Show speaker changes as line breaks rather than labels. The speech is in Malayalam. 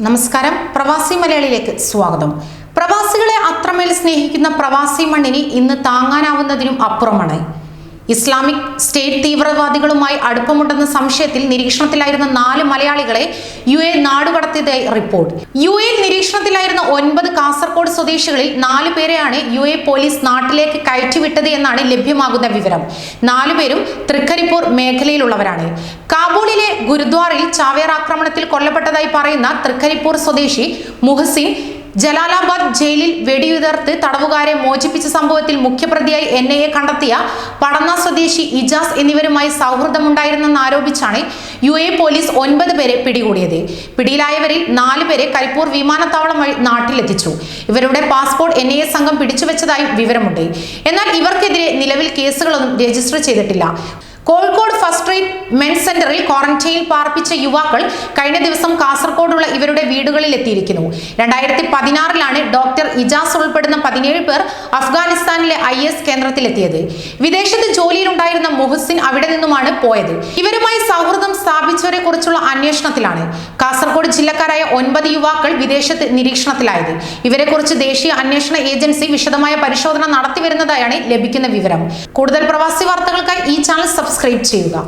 നമസ്കാരം. പ്രവാസി മലയാളിയിലേക്ക് സ്വാഗതം. പ്രവാസികളെ അത്രമേൽ സ്നേഹിക്കുന്ന പ്രവാസി മണ്ണിന് ഇന്ന് താങ്ങാനാവുന്നതിനും അപ്പുറമാണ്. ഇസ്ലാമിക് സ്റ്റേറ്റ് തീവ്രവാദികളുമായി അടുപ്പമുണ്ടെന്ന സംശയത്തിൽ നിരീക്ഷണത്തിലായിരുന്ന നാല് മലയാളികളെ യു എ നാടുകടത്തിയതായി റിപ്പോർട്ട്. യു എ നിരീക്ഷണത്തിലായിരുന്ന ഒൻപത് കാസർഗോഡ് സ്വദേശികളിൽ നാല് പേരെയാണ് യു എ പോലീസ് നാട്ടിലേക്ക് കയറ്റിവിട്ടത് എന്നാണ് ലഭ്യമാകുന്ന വിവരം. നാലുപേരും തൃക്കരിപ്പൂർ മേഖലയിലുള്ളവരാണ്. കാബൂളിലെ ഗുരുദ്വാറിൽ ചാവേർ ആക്രമണത്തിൽ കൊല്ലപ്പെട്ടതായി പറയുന്ന തൃക്കരിപ്പൂർ സ്വദേശി മുഹസിൻ ജലാലാബാദ് ജയിലിൽ വെടിയുതിർത്ത് തടവുകാരെ മോചിപ്പിച്ച സംഭവത്തിൽ മുഖ്യപ്രതിയായി എൻ ഐ എ കണ്ടെത്തിയ പടന്ന സ്വദേശി ഇജാസ് എന്നിവരുമായി സൗഹൃദമുണ്ടായിരുന്നെന്ന് ആരോപിച്ചാണ് യു എ പോലീസ് ഒൻപത് പേരെ പിടികൂടിയത്. പിടിയിലായവരിൽ നാല് പേരെ കരിപ്പൂർ വിമാനത്താവളം വഴി നാട്ടിലെത്തിച്ചു. ഇവരുടെ പാസ്പോർട്ട് എൻ ഐ എ സംഘം പിടിച്ചുവെച്ചതായും വിവരമുണ്ട്. എന്നാൽ ഇവർക്കെതിരെ നിലവിൽ കേസുകളൊന്നും രജിസ്റ്റർ ചെയ്തിട്ടില്ല. കോഴിക്കോട് ഫസ്റ്റ് റേറ്റ് മെൻസ് സെന്ററിൽ ക്വാറന്റൈനിൽ പാർപ്പിച്ച യുവാക്കൾ കഴിഞ്ഞ ദിവസം കാസർഗോഡുള്ള ഇവരുടെ വീടുകളിൽ എത്തിയിരിക്കുന്നു. രണ്ടായിരത്തി പതിനാറിലാണ് ഡോക്ടർ ഇജാസ് ഉൾപ്പെടുന്ന പതിനേഴ് പേർ അഫ്ഗാനിസ്ഥാനിലെ ഐ എസ് കേന്ദ്രത്തിലെത്തിയത്. വിദേശത്ത് ജോലിയിലുണ്ടായിരുന്ന മുഹസിൻ അവിടെ നിന്നുമാണ് പോയത്. ഇവരുമായി സൗഹൃദം സ്ഥാപിച്ചവരെ കുറിച്ചുള്ള അന്വേഷണത്തിലാണ് കാസർഗോഡ് ജില്ലക്കാരായ ഒൻപത് യുവാക്കൾ വിദേശത്ത് നിരീക്ഷണത്തിലായത്. ഇവരെക്കുറിച്ച് ദേശീയ അന്വേഷണ ഏജൻസി വിശദമായ പരിശോധന നടത്തിവരുന്നതായാണ് ലഭിക്കുന്ന വിവരം. കൂടുതൽ പ്രവാസി വാർത്തകൾക്കായി ഈ ചാനൽ സബ്സ്ക്രൈബ് ചെയ്യുക.